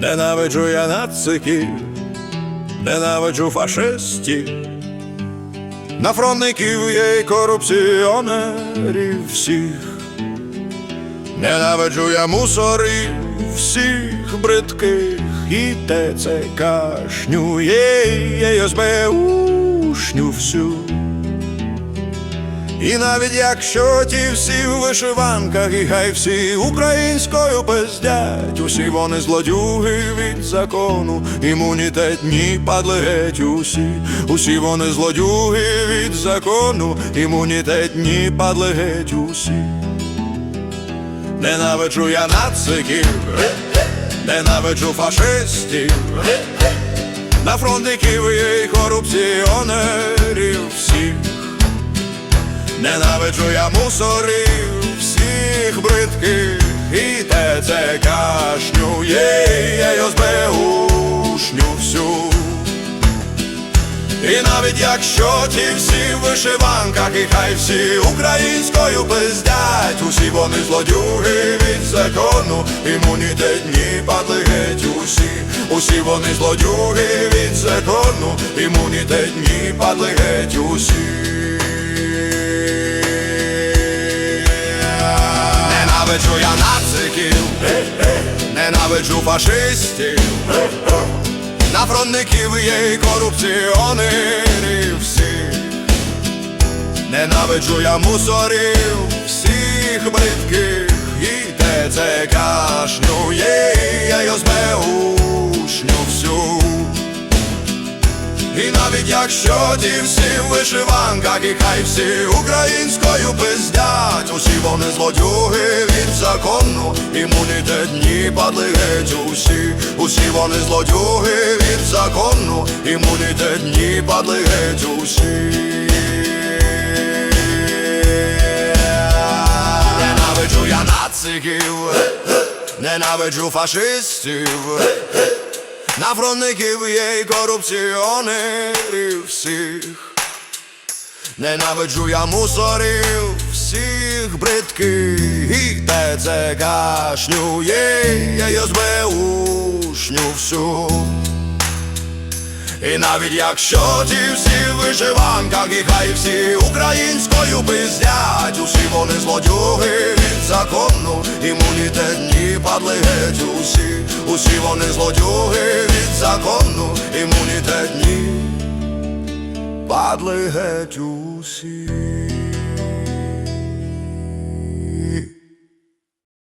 Ненавиджу я нациків, ненавиджу фашистів, на фронтників є й корупціонерів всіх. Ненавиджу я мусорів всіх бридких і ТЦКшню, є, є СБУшню всю. І навіть якщо ті всі в вишиванках, і хай всі українською пиздять, усі вони злодюги від закону, імунітетні падли геть усі, усі вони злодюги від закону, імунітетні падли геть усі. Ненавиджу я нациків, ненавиджу фашистів, на фронтиків й корупціонерів. Ненавиджу я мусорів всіх бридких і ТЦКшню, є, є СБУшню всю. І навіть якщо ті всі в вишиванках, і хай всі українською пиздять, усі вони злодюги від закону, імунітетні падли геть усі, усі вони злодюги від закону, імунітетні падли геть усі. Ненавиджу я нациків, ненавиджу фашистів, на фронтників є і корупціонерів всіх. Ненавиджу я мусорів всіх бридких. І ТЦКшню, навіть якщо ті всі в вишиванках, і хай всі українською пиздять, усі вони злодюги від закону, імунітетні падли геть усі, усі вони злодюги від закону, імунітетні падли геть усі. Ненавиджу я нациків, ненавиджу фашистів. На фронтників є й корупціонерів всіх. Ненавиджу я мусорів всіх бридких і ТЦКшню, є, й СБУшню всю. І навіть якщо ті всі в вишиванках, і хай всі українською пиздять, усі вони злодюги від закону, імунітетні падли геть усі, усі вони злодюги від закону, імунітетні падли геть усі.